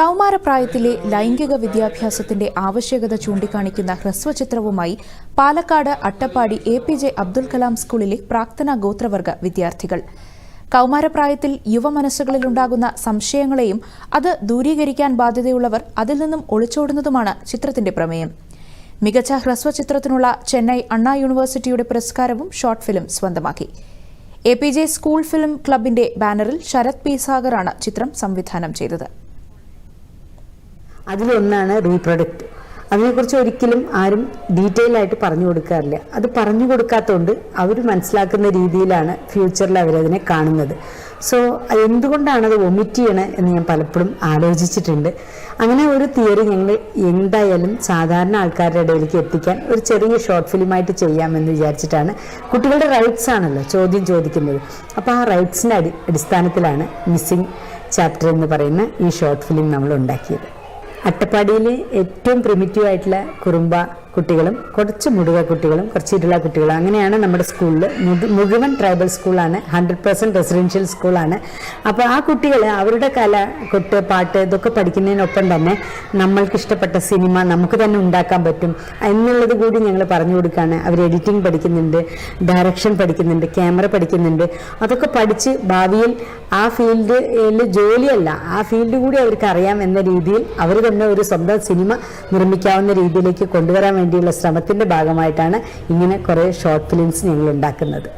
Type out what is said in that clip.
കൗമാരപ്രായത്തിലെ ലൈംഗിക വിദ്യാഭ്യാസത്തിന്റെ ആവശ്യകത ചൂണ്ടിക്കാണിക്കുന്ന ഹ്രസ്വചിത്രവുമായി Palakkad Attappadi A P J Abdul Kalam സ്കൂളിലെ പ്രാക്തന ഗോത്രവർഗ വിദ്യാർത്ഥികൾ. കൗമാരപ്രായത്തിൽ യുവമനസ്സുകളിലുണ്ടാകുന്ന സംശയങ്ങളെയും അത് ദൂരീകരിക്കാൻ ബാധ്യതയുള്ളവർ അതിൽ നിന്നും ഒളിച്ചോടുന്നതുമാണ് ചിത്രത്തിന്റെ പ്രമേയം. മികച്ച ഹ്രസ്വചിത്രത്തിനുള്ള ചെന്നൈ അണ്ണാ യൂണിവേഴ്സിറ്റിയുടെ പുരസ്കാരവും ഷോർട്ട് ഫിലിം സ്വന്തമാക്കി. A P J school film ക്ലബിന്റെ ബാനറിൽ ശരത് പി സാഗറാണ് ചിത്രം സംവിധാനം ചെയ്തത്. അതിലൊന്നാണ് റീപ്രൊഡക്റ്റ്. അതിനെക്കുറിച്ച് ഒരിക്കലും ആരും ഡീറ്റെയിൽ ആയിട്ട് പറഞ്ഞു കൊടുക്കാറില്ല. അത് പറഞ്ഞു കൊടുക്കാത്തതുകൊണ്ട് അവർ മനസ്സിലാക്കുന്ന രീതിയിലാണ് ഫ്യൂച്ചറിൽ അവരതിനെ കാണുന്നത്. സോ എന്തുകൊണ്ടാണ് അത് വൊമിറ്റ് ചെയ്യണത് എന്ന് ഞാൻ പലപ്പോഴും ആലോചിച്ചിട്ടുണ്ട്. അങ്ങനെ ഒരു തിയറി ഞങ്ങൾ എന്തായാലും സാധാരണ ആൾക്കാരുടെ ഇടയിലേക്ക് എത്തിക്കാൻ ഒരു ചെറിയ ഷോർട്ട് ഫിലിമായിട്ട് ചെയ്യാമെന്ന് വിചാരിച്ചിട്ടാണ്. കുട്ടികളുടെ റൈറ്റ്സ് ആണല്ലോ ചോദ്യം ചോദിക്കുന്നത്. അപ്പോൾ ആ റൈറ്റ്സിന്റെ അടി അടിസ്ഥാനത്തിലാണ് മിസ്സിംഗ് ചാപ്റ്റർ എന്ന് പറയുന്ന ഈ ഷോർട്ട് ഫിലിം നമ്മൾ ഉണ്ടാക്കിയത്. അട്ടപ്പാടിയിലെ ഏറ്റവും പ്രിമിറ്റീവ് ആയിട്ടുള്ള കുറുമ്പ കുട്ടികളും കുറച്ച് മുടുക കുട്ടികളും കുറച്ച് ഇരുള കുട്ടികളും അങ്ങനെയാണ് നമ്മുടെ സ്കൂളിൽ മുഴുവൻ ട്രൈബൽ സ്കൂളാണ് ഹൺഡ്രഡ് പെർസെന്റ് റെസിഡൻഷ്യൽ സ്കൂളാണ് അപ്പോൾ ആ കുട്ടികൾ അവരുടെ കല കൊട്ട് പാട്ട് ഇതൊക്കെ പഠിക്കുന്നതിനൊപ്പം തന്നെ നമ്മൾക്ക് ഇഷ്ടപ്പെട്ട സിനിമ നമുക്ക് തന്നെ ഉണ്ടാക്കാൻ പറ്റും എന്നുള്ളത് കൂടി ഞങ്ങൾ പറഞ്ഞു കൊടുക്കുകയാണ് അവർ എഡിറ്റിംഗ് പഠിക്കുന്നുണ്ട് ഡയറക്ഷൻ പഠിക്കുന്നുണ്ട് ക്യാമറ പഠിക്കുന്നുണ്ട്. അതൊക്കെ പഠിച്ച് ഭാവിയിൽ ആ ഫീൽഡിൽ ജോലിയല്ല. ആ ഫീൽഡ് കൂടി അവർക്ക് അറിയാം എന്ന രീതിയിൽ അവർ തന്നെ ഒരു സ്വന്തം സിനിമ നിർമ്മിക്കാവുന്ന രീതിയിലേക്ക് കൊണ്ടുവരാൻ വേണ്ടിയുള്ള ശ്രമത്തിന്റെ ഭാഗമായിട്ടാണ് ഇങ്ങനെ കുറേ ഷോർട്ട് ഫിലിംസ് ഞങ്ങൾ ഉണ്ടാക്കുന്നത്.